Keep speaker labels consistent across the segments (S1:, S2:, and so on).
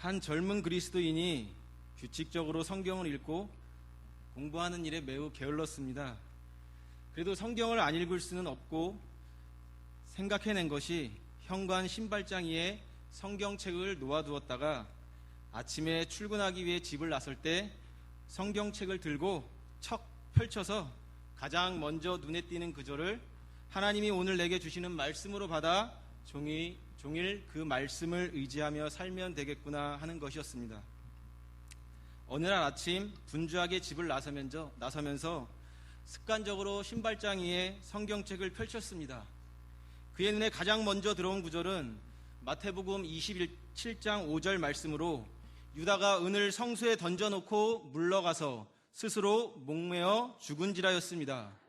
S1: 한 젊은 그리스도인이 규칙적으로 성경을 읽고 공부하는 일에 매우 게을렀습니다. 그래도 성경을 안 읽을 수는 없고 생각해낸 것이 현관 신발장 위에 성경책을 놓아두었다가 아침에 출근하기 위해 집을 나설 때 성경책을 들고 척 펼쳐서 가장 먼저 눈에 띄는 구절을 하나님이 오늘 내게 주시는 말씀으로 받아 종이, 종일 그 말씀을 의지하며 살면 되겠구나 하는 것이었습니다. 어느 날 아침 분주하게 집을 나서면서, 나서면서 습관적으로 신발장 위에 성경책을 펼쳤습니다. 그의 눈에 가장 먼저 들어온 구절은 마태복음 27장 5절 말씀으로 유다가 은을 성수에 던져놓고 물러가서 스스로 목매어 죽은지라였습니다.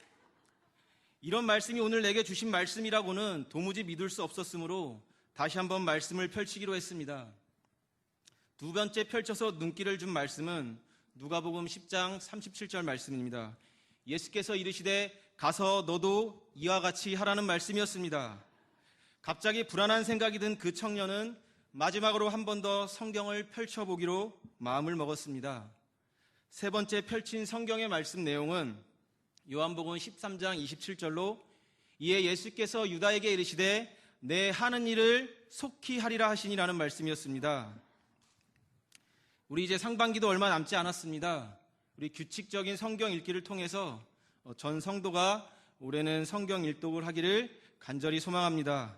S1: 이런 말씀이 오늘 내게 주신 말씀이라고는 도무지 믿을 수 없었으므로 다시 한번 말씀을 펼치기로 했습니다. 두 번째 펼쳐서 눈길을 준 말씀은 누가복음 10장 37절 말씀입니다. 예수께서 이르시되 가서 너도 이와 같이 하라는 말씀이었습니다. 갑자기 불안한 생각이 든 그 청년은 마지막으로 한 번 더 성경을 펼쳐보기로 마음을 먹었습니다. 세 번째 펼친 성경의 말씀 내용은 요한복음 13장 27절로 이에 예수께서 유다에게 이르시되 내 하는 일을 속히 하리라 하시니라는 말씀이었습니다. 우리 이제 상반기도 얼마 남지 않았습니다. 우리 규칙적인 성경 읽기를 통해서 어, 전 성도가 올해는 성경 일독을 하기를 간절히 소망합니다.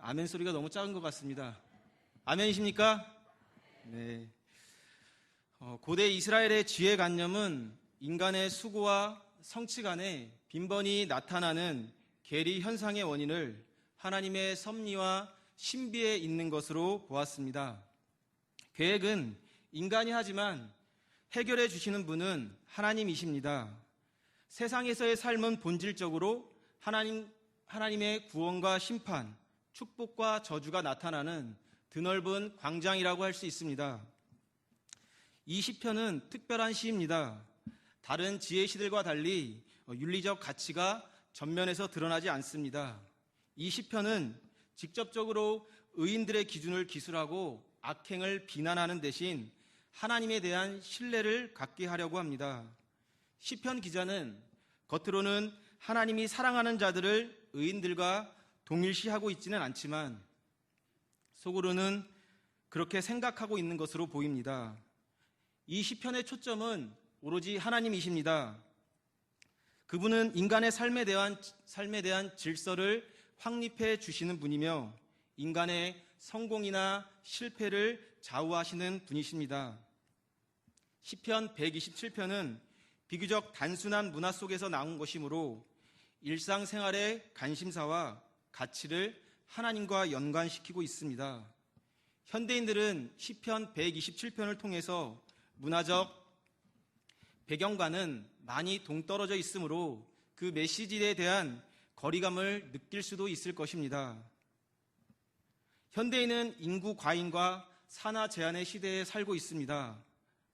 S1: 아멘 소리가 너무 작은 것 같습니다. 아멘이십니까? 네. 어, 고대 이스라엘의 지혜관념은 인간의 수고와 성취 간에 빈번히 나타나는 계리 현상의 원인을 하나님의 섭리와 신비에 있는 것으로 보았습니다. 계획은 인간이 하지만 해결해 주시는 분은 하나님이십니다. 세상에서의 삶은 본질적으로 하나님, 하나님의 구원과 심판, 축복과 저주가 나타나는 드넓은 광장이라고 할 수 있습니다. 이 시편은 특별한 시입니다. 다른 지혜 시들과 달리 윤리적 가치가 전면에서 드러나지 않습니다. 이 시편은 직접적으로 의인들의 기준을 기술하고 악행을 비난하는 대신 하나님에 대한 신뢰를 갖게 하려고 합니다. 시편 기자는 겉으로는 하나님이 사랑하는 자들을 의인들과 동일시하고 있지는 않지만 속으로는 그렇게 생각하고 있는 것으로 보입니다. 이 시편의 초점은 오로지 하나님이십니다. 그분은 인간의 삶에 대한 삶에 대한 질서를 확립해 주시는 분이며 인간의 성공이나 실패를 좌우하시는 분이십니다. 시편 127편은 비교적 단순한 문화 속에서 나온 것이므로 일상생활의 관심사와 가치를 하나님과 연관시키고 있습니다. 현대인들은 시편 127편을 통해서 문화적 배경과는 많이 동떨어져 있으므로 그 메시지에 대한 거리감을 느낄 수도 있을 것입니다. 현대인은 인구 과잉과 산화 제한의 시대에 살고 있습니다.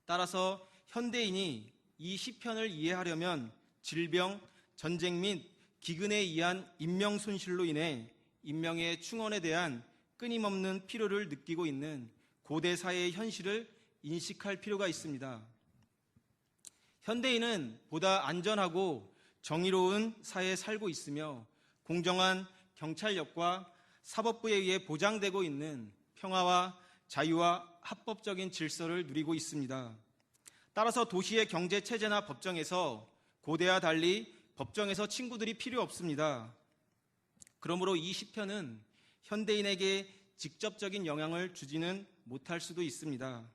S1: 따라서 현대인이 이 시편을 이해하려면 질병, 전쟁 및 기근에 의한 인명 손실로 인해 인명의 충원에 대한 끊임없는 필요를 느끼고 있는 고대 사회의 현실을 인식할 필요가 있습니다. 현대인은 보다 안전하고 정의로운 사회에 살고 있으며 공정한 경찰력과 사법부에 의해 보장되고 있는 평화와 자유와 합법적인 질서를 누리고 있습니다. 따라서 도시의 경제 체제나 법정에서 고대와 달리 법정에서 친구들이 필요 없습니다. 그러므로 이 시편은 현대인에게 직접적인 영향을 주지는 못할 수도 있습니다.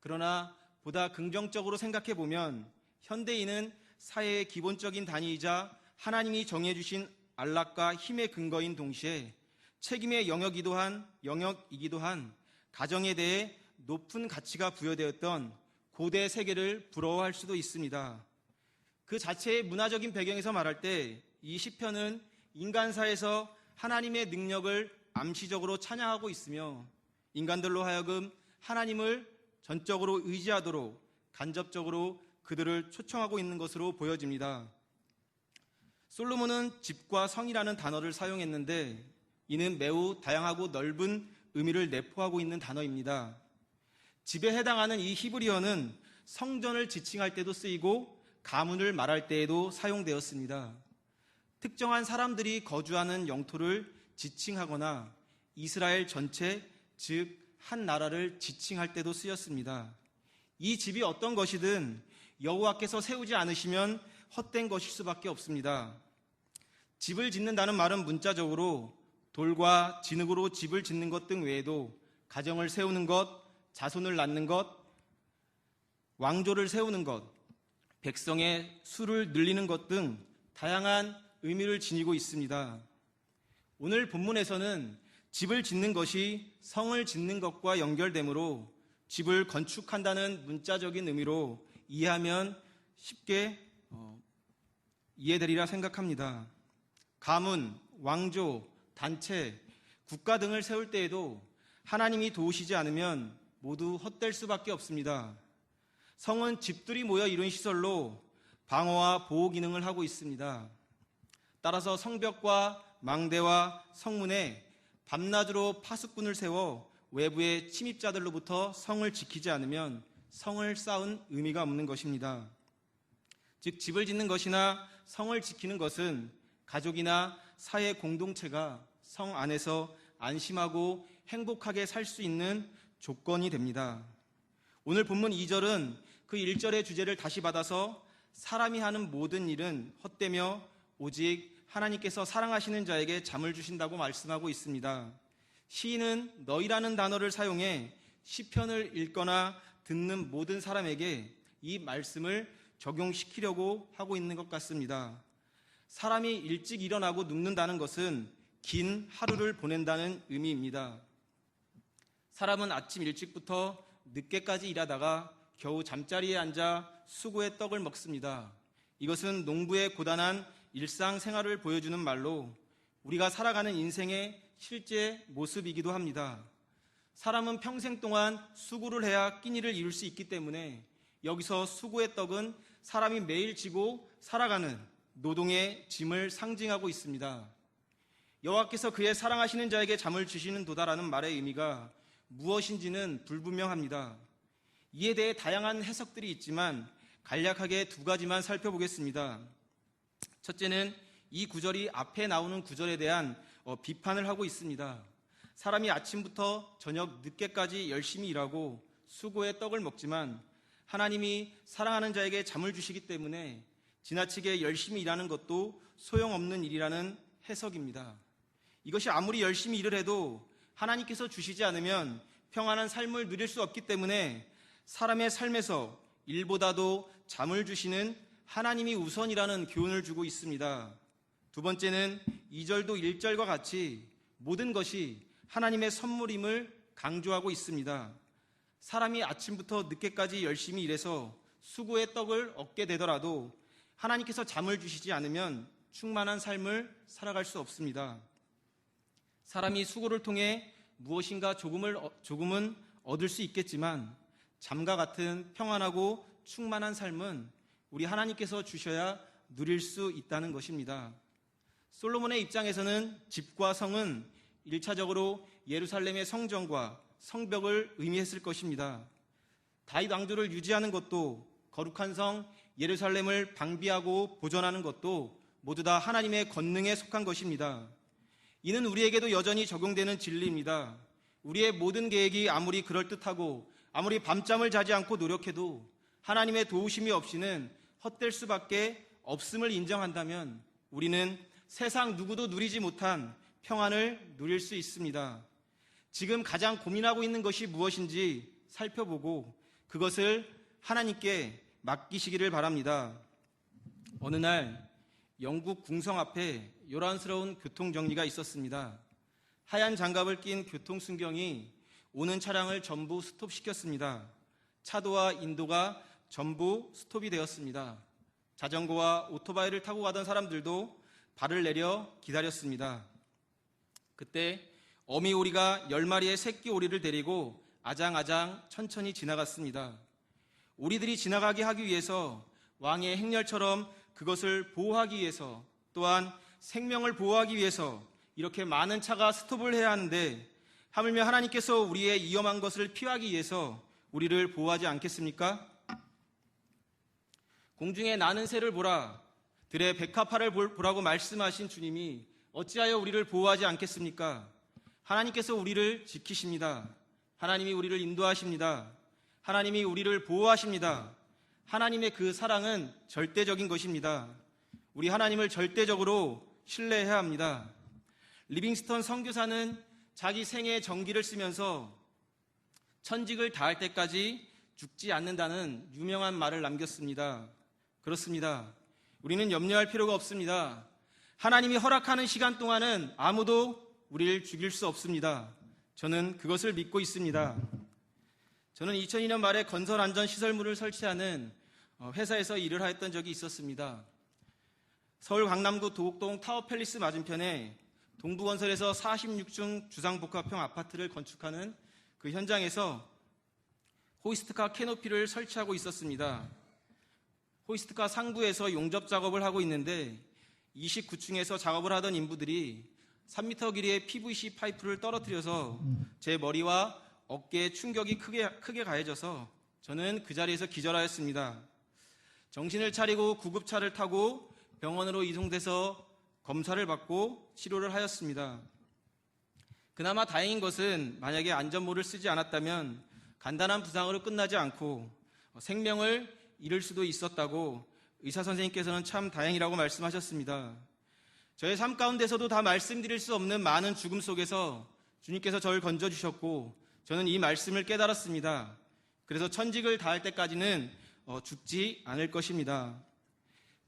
S1: 그러나 보다 긍정적으로 생각해 보면 현대인은 사회의 기본적인 단위이자 하나님이 정해주신 안락과 힘의 근거인 동시에 책임의 영역이기도 한 영역이기도 한 가정에 대해 높은 가치가 부여되었던 고대 세계를 부러워할 수도 있습니다. 그 자체의 문화적인 배경에서 말할 때 이 시편은 인간사에서 하나님의 능력을 암시적으로 찬양하고 있으며 인간들로 하여금 하나님을 전적으로 의지하도록 간접적으로 그들을 초청하고 있는 것으로 보여집니다. 솔로몬은 집과 성이라는 단어를 사용했는데 이는 매우 다양하고 넓은 의미를 내포하고 있는 단어입니다. 집에 해당하는 이 히브리어는 성전을 지칭할 때도 쓰이고 가문을 말할 때에도 사용되었습니다. 특정한 사람들이 거주하는 영토를 지칭하거나 이스라엘 전체, 즉, 한 나라를 지칭할 때도 쓰였습니다. 이 집이 어떤 것이든 여호와께서 세우지 않으시면 헛된 것일 수밖에 없습니다. 집을 짓는다는 말은 문자적으로 돌과 진흙으로 집을 짓는 것 등 외에도 가정을 세우는 것, 자손을 낳는 것, 왕조를 세우는 것, 백성의 수를 늘리는 것 등 다양한 의미를 지니고 있습니다. 오늘 본문에서는 집을 짓는 것이 성을 짓는 것과 연결되므로 집을 건축한다는 문자적인 의미로 이해하면 쉽게 어, 이해되리라 생각합니다. 가문, 왕조, 단체, 국가 등을 세울 때에도 하나님이 도우시지 않으면 모두 헛될 수밖에 없습니다. 성은 집들이 모여 이룬 시설로 방어와 보호 기능을 하고 있습니다. 따라서 성벽과 망대와 성문에 밤낮으로 파수꾼을 세워 외부의 침입자들로부터 성을 지키지 않으면 성을 쌓은 의미가 없는 것입니다. 즉, 집을 짓는 것이나 성을 지키는 것은 가족이나 사회 공동체가 성 안에서 안심하고 행복하게 살 수 있는 조건이 됩니다. 오늘 본문 2절은 그 1절의 주제를 다시 받아서 사람이 하는 모든 일은 헛되며 오직 하나님께서 사랑하시는 자에게 잠을 주신다고 말씀하고 있습니다. 시인은 너희라는 단어를 사용해 시편을 읽거나 듣는 모든 사람에게 이 말씀을 적용시키려고 하고 있는 것 같습니다. 사람이 일찍 일어나고 눕는다는 것은 긴 하루를 보낸다는 의미입니다. 사람은 아침 일찍부터 늦게까지 일하다가 겨우 잠자리에 앉아 수고의 떡을 먹습니다. 이것은 농부의 고단한 일상 생활을 보여주는 말로 우리가 살아가는 인생의 실제 모습이기도 합니다. 사람은 평생 동안 수고를 해야 끼니를 이룰 수 있기 때문에 여기서 수고의 떡은 사람이 매일 지고 살아가는 노동의 짐을 상징하고 있습니다. 여호와께서 그의 사랑하시는 자에게 잠을 주시는 도다라는 말의 의미가 무엇인지는 불분명합니다. 이에 대해 다양한 해석들이 있지만 간략하게 두 가지만 살펴보겠습니다. 첫째는 이 구절이 앞에 나오는 구절에 대한 어, 비판을 하고 있습니다. 사람이 아침부터 저녁 늦게까지 열심히 일하고 수고의 떡을 먹지만 하나님이 사랑하는 자에게 잠을 주시기 때문에 지나치게 열심히 일하는 것도 소용없는 일이라는 해석입니다. 이것이 아무리 열심히 일을 해도 하나님께서 주시지 않으면 평안한 삶을 누릴 수 없기 때문에 사람의 삶에서 일보다도 잠을 주시는 하나님이 우선이라는 교훈을 주고 있습니다. 두 번째는 2절도 1절과 같이 모든 것이 하나님의 선물임을 강조하고 있습니다. 사람이 아침부터 늦게까지 열심히 일해서 수고의 떡을 얻게 되더라도 하나님께서 잠을 주시지 않으면 충만한 삶을 살아갈 수 없습니다. 사람이 수고를 통해 무엇인가 조금을, 조금은 얻을 수 있겠지만 잠과 같은 평안하고 충만한 삶은 우리 하나님께서 주셔야 누릴 수 있다는 것입니다. 솔로몬의 입장에서는 집과 성은 1차적으로 예루살렘의 성전과 성벽을 의미했을 것입니다. 다윗 왕조를 유지하는 것도 거룩한 성 예루살렘을 방비하고 보존하는 것도 모두 다 하나님의 권능에 속한 것입니다. 이는 우리에게도 여전히 적용되는 진리입니다. 우리의 모든 계획이 아무리 그럴듯하고 아무리 밤잠을 자지 않고 노력해도 하나님의 도우심이 없이는 헛될 수밖에 없음을 인정한다면 우리는 세상 누구도 누리지 못한 평안을 누릴 수 있습니다. 지금 가장 고민하고 있는 것이 무엇인지 살펴보고 그것을 하나님께 맡기시기를 바랍니다. 어느 날 영국 궁성 앞에 요란스러운 교통정리가 있었습니다. 하얀 장갑을 낀 교통순경이 오는 차량을 전부 스톱시켰습니다. 차도와 인도가 전부 스톱이 되었습니다. 자전거와 오토바이를 타고 가던 사람들도 발을 내려 기다렸습니다. 그때 어미 오리가 열 마리의 새끼 오리를 데리고 아장아장 천천히 지나갔습니다. 오리들이 지나가게 하기 위해서 왕의 행렬처럼 그것을 보호하기 위해서 또한 생명을 보호하기 위해서 이렇게 많은 차가 스톱을 해야 하는데 하물며 하나님께서 우리의 위험한 것을 피하기 위해서 우리를 보호하지 않겠습니까? 공중에 나는 새를 보라, 들의 백합화를 볼- 보라고 말씀하신 주님이 어찌하여 우리를 보호하지 않겠습니까? 하나님께서 우리를 지키십니다. 하나님이 우리를 인도하십니다. 하나님이 우리를 보호하십니다. 하나님의 그 사랑은 절대적인 것입니다. 우리 하나님을 절대적으로 신뢰해야 합니다. 리빙스턴 선교사는 자기 생애의 전기를 쓰면서 천직을 다할 때까지 죽지 않는다는 유명한 말을 남겼습니다. 그렇습니다. 우리는 염려할 필요가 없습니다. 하나님이 허락하는 시간 동안은 아무도 우리를 죽일 수 없습니다. 저는 그것을 믿고 있습니다. 저는 2002년 말에 건설 안전 시설물을 설치하는 어, 회사에서 일을 했던 적이 있었습니다. 서울 강남구 도곡동 타워팰리스 맞은편에 동부건설에서 46층 주상복합형 아파트를 건축하는 그 현장에서 호이스트카 캐노피를 설치하고 있었습니다. 호이스트카 상부에서 용접 작업을 하고 있는데 29층에서 작업을 하던 인부들이 3m 길이의 PVC 파이프를 떨어뜨려서 제 머리와 어깨에 충격이 크게, 크게 가해져서 저는 그 자리에서 기절하였습니다. 정신을 차리고 구급차를 타고 병원으로 이송돼서 검사를 받고 치료를 하였습니다. 그나마 다행인 것은 만약에 안전모를 쓰지 않았다면 간단한 부상으로 끝나지 않고 생명을 잃을 수도 있었다고 의사 선생님께서는 참 다행이라고 말씀하셨습니다. 저의 삶 가운데서도 다 말씀드릴 수 없는 많은 죽음 속에서 주님께서 저를 건져주셨고 저는 이 말씀을 깨달았습니다. 그래서 천직을 다할 때까지는 어, 죽지 않을 것입니다.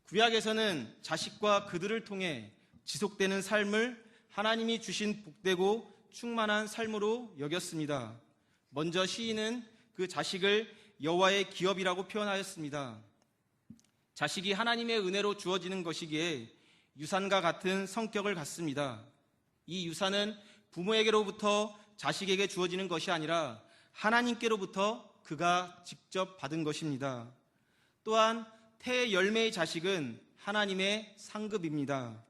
S1: 구약에서는 자식과 그들을 통해 지속되는 삶을 하나님이 주신 복되고 충만한 삶으로 여겼습니다. 먼저 시인은 그 자식을 여호와의 기업이라고 표현하였습니다. 자식이 하나님의 은혜로 주어지는 것이기에 유산과 같은 성격을 갖습니다. 이 유산은 부모에게로부터 자식에게 주어지는 것이 아니라 하나님께로부터 그가 직접 받은 것입니다. 또한 태의 열매의 자식은 하나님의 상급입니다.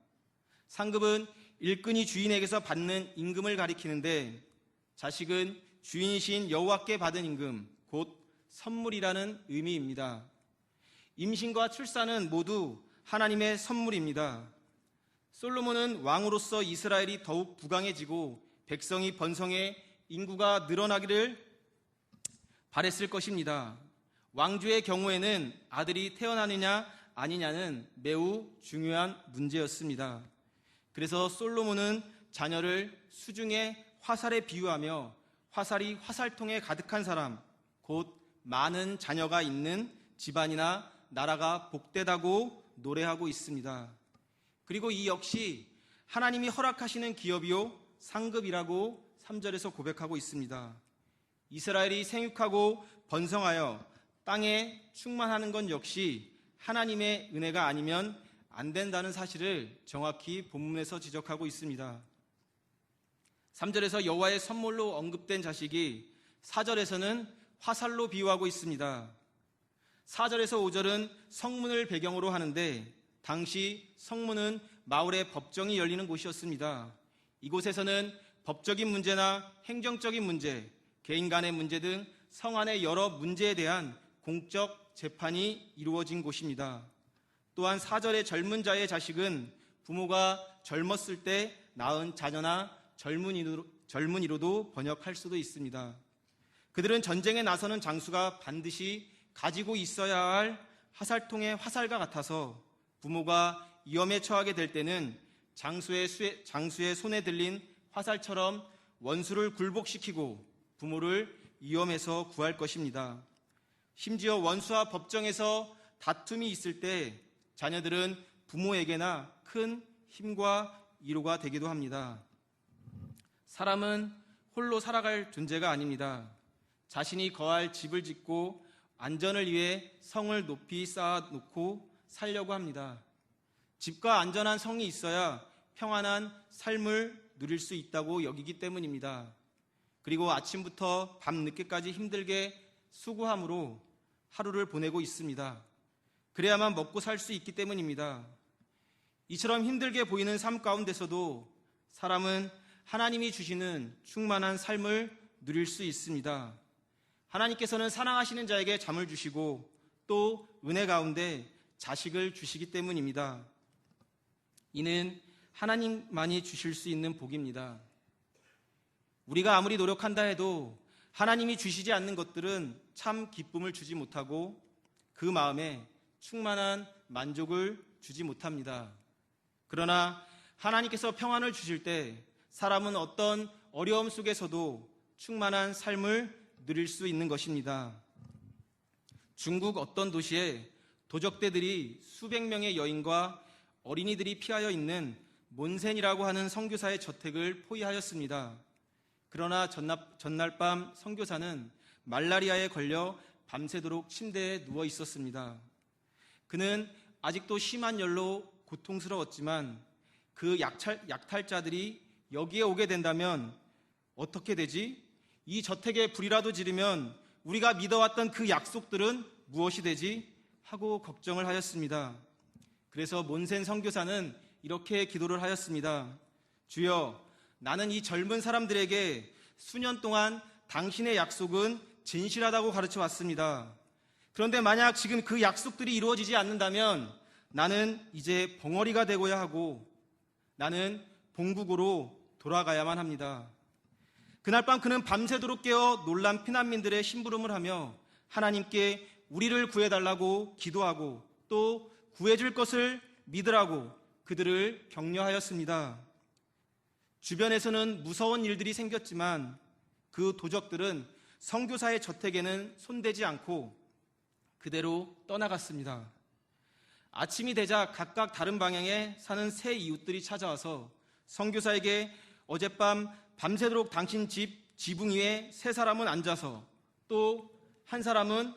S1: 상급은 일꾼이 주인에게서 받는 임금을 가리키는데 자식은 주인이신 여호와께 받은 임금, 곧 선물이라는 의미입니다. 임신과 출산은 모두 하나님의 선물입니다. 솔로몬은 왕으로서 이스라엘이 더욱 부강해지고 백성이 번성해 인구가 늘어나기를 바랬을 것입니다. 왕조의 경우에는 아들이 태어나느냐 아니냐는 매우 중요한 문제였습니다. 그래서 솔로몬은 자녀를 수중의 화살에 비유하며 화살이 화살통에 가득한 사람, 곧 많은 자녀가 있는 집안이나 나라가 복되다고 노래하고 있습니다. 그리고 이 역시 하나님이 허락하시는 기업이요 상급이라고 3절에서 고백하고 있습니다. 이스라엘이 생육하고 번성하여 땅에 충만하는 건 역시 하나님의 은혜가 아니면 안 된다는 사실을 정확히 본문에서 지적하고 있습니다. 3절에서 여호와의 선물로 언급된 자식이 4절에서는 화살로 비유하고 있습니다. 4절에서 5절은 성문을 배경으로 하는데 당시 성문은 마을의 법정이 열리는 곳이었습니다. 이곳에서는 법적인 문제나 행정적인 문제, 개인 간의 문제 등 성안의 여러 문제에 대한 공적 재판이 이루어진 곳입니다. 또한 4절의 젊은 자의 자식은 부모가 젊었을 때 낳은 자녀나 젊은이로, 젊은이로도 번역할 수도 있습니다. 그들은 전쟁에 나서는 장수가 반드시 가지고 있어야 할 화살통의 화살과 같아서 부모가 위험에 처하게 될 때는 장수의, 수에, 장수의 손에 들린 화살처럼 원수를 굴복시키고 부모를 위험에서 구할 것입니다. 심지어 원수와 법정에서 다툼이 있을 때 자녀들은 부모에게나 큰 힘과 위로가 되기도 합니다. 사람은 홀로 살아갈 존재가 아닙니다. 자신이 거할 집을 짓고 안전을 위해 성을 높이 쌓아놓고 살려고 합니다. 집과 안전한 성이 있어야 평안한 삶을 누릴 수 있다고 여기기 때문입니다. 그리고 아침부터 밤 늦게까지 힘들게 수고함으로 하루를 보내고 있습니다. 그래야만 먹고 살 수 있기 때문입니다. 이처럼 힘들게 보이는 삶 가운데서도 사람은 하나님이 주시는 충만한 삶을 누릴 수 있습니다. 하나님께서는 사랑하시는 자에게 잠을 주시고 또 은혜 가운데 자식을 주시기 때문입니다. 이는 하나님만이 주실 수 있는 복입니다. 우리가 아무리 노력한다 해도 하나님이 주시지 않는 것들은 참 기쁨을 주지 못하고 그 마음에 충만한 만족을 주지 못합니다. 그러나 하나님께서 평안을 주실 때 사람은 어떤 어려움 속에서도 충만한 삶을 누릴 수 있는 것입니다. 중국 어떤 도시에 도적대들이 수백 명의 여인과 어린이들이 피하여 있는 몬센이라고 하는 선교사의 저택을 포위하였습니다. 그러나 전날, 밤 선교사는 말라리아에 걸려 밤새도록 침대에 누워 있었습니다. 그는 아직도 심한 열로 고통스러웠지만 그 약탈, 약탈자들이 여기에 오게 된다면 어떻게 되지? 이 저택에 불이라도 지르면 우리가 믿어왔던 그 약속들은 무엇이 되지? 하고 걱정을 하였습니다. 그래서 몬센 선교사는 이렇게 기도를 하였습니다. 주여, 나는 이 젊은 사람들에게 수년 동안 당신의 약속은 진실하다고 가르쳐 왔습니다. 그런데 만약 지금 그 약속들이 이루어지지 않는다면 나는 이제 벙어리가 되고야 하고 나는 본국으로 돌아가야만 합니다. 그날 밤 그는 밤새도록 깨어 놀란 피난민들의 심부름을 하며 하나님께 우리를 구해달라고 기도하고 또 구해줄 것을 믿으라고 그들을 격려하였습니다. 주변에서는 무서운 일들이 생겼지만 그 도적들은 성교사의 저택에는 손대지 않고 그대로 떠나갔습니다. 아침이 되자 각각 다른 방향에 사는 새 이웃들이 찾아와서 성교사에게 어젯밤 밤새도록 당신 집 지붕 위에 세 사람은 앉아서 또 한 사람은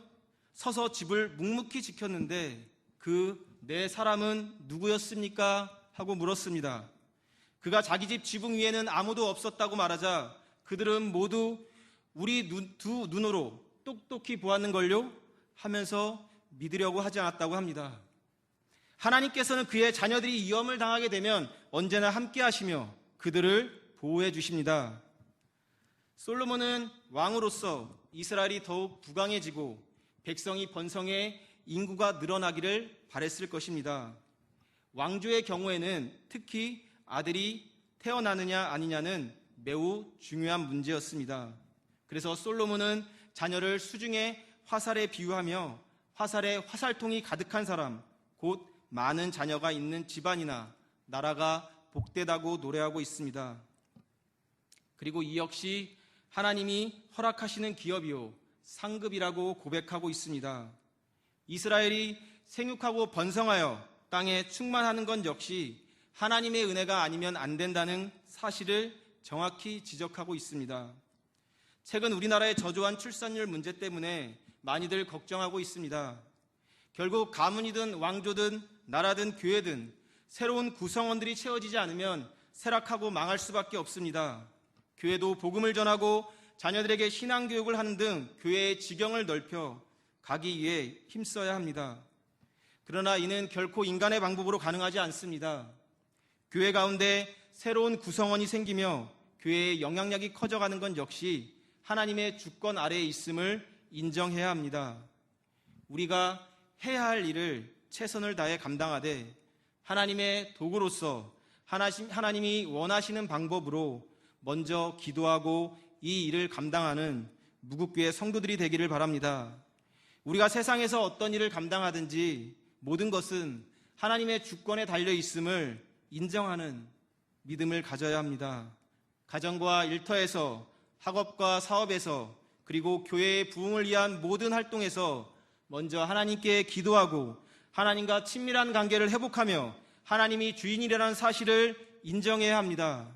S1: 서서 집을 묵묵히 지켰는데 그 네 사람은 누구였습니까? 하고 물었습니다. 그가 자기 집 지붕 위에는 아무도 없었다고 말하자 그들은 모두 우리 눈, 두 눈으로 똑똑히 보았는걸요? 하면서 믿으려고 하지 않았다고 합니다. 하나님께서는 그의 자녀들이 위험을 당하게 되면 언제나 함께 하시며 그들을 보호해 주십니다. 솔로몬은 왕으로서 이스라엘이 더욱 부강해지고 백성이 번성해 인구가 늘어나기를 바랬을 것입니다. 왕조의 경우에는 특히 아들이 태어나느냐 아니냐는 매우 중요한 문제였습니다. 그래서 솔로몬은 자녀를 수중에 화살에 비유하며 화살에 화살통이 가득한 사람, 곧 많은 자녀가 있는 집안이나 나라가 복되다고 노래하고 있습니다. 그리고 이 역시 하나님이 허락하시는 기업이요, 상급이라고 고백하고 있습니다. 이스라엘이 생육하고 번성하여 땅에 충만하는 건 역시 하나님의 은혜가 아니면 안 된다는 사실을 정확히 지적하고 있습니다. 최근 우리나라의 저조한 출산율 문제 때문에 많이들 걱정하고 있습니다. 결국 가문이든 왕조든 나라든 교회든 새로운 구성원들이 채워지지 않으면 쇠락하고 망할 수밖에 없습니다. 교회도 복음을 전하고 자녀들에게 신앙 교육을 하는 등 교회의 지경을 넓혀 가기 위해 힘써야 합니다. 그러나 이는 결코 인간의 방법으로 가능하지 않습니다. 교회 가운데 새로운 구성원이 생기며 교회의 영향력이 커져가는 건 역시 하나님의 주권 아래에 있음을 인정해야 합니다. 우리가 해야 할 일을 최선을 다해 감당하되 하나님의 도구로서 하나님이 원하시는 방법으로 먼저 기도하고 이 일을 감당하는 무국교의 성도들이 되기를 바랍니다. 우리가 세상에서 어떤 일을 감당하든지 모든 것은 하나님의 주권에 달려 있음을 인정하는 믿음을 가져야 합니다. 가정과 일터에서 학업과 사업에서 그리고 교회의 부흥을 위한 모든 활동에서 먼저 하나님께 기도하고 하나님과 친밀한 관계를 회복하며 하나님이 주인이라는 사실을 인정해야 합니다.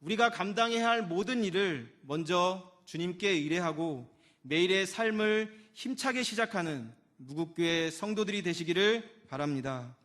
S1: 우리가 감당해야 할 모든 일을 먼저 주님께 의뢰하고 매일의 삶을 힘차게 시작하는 무국교회 성도들이 되시기를 바랍니다.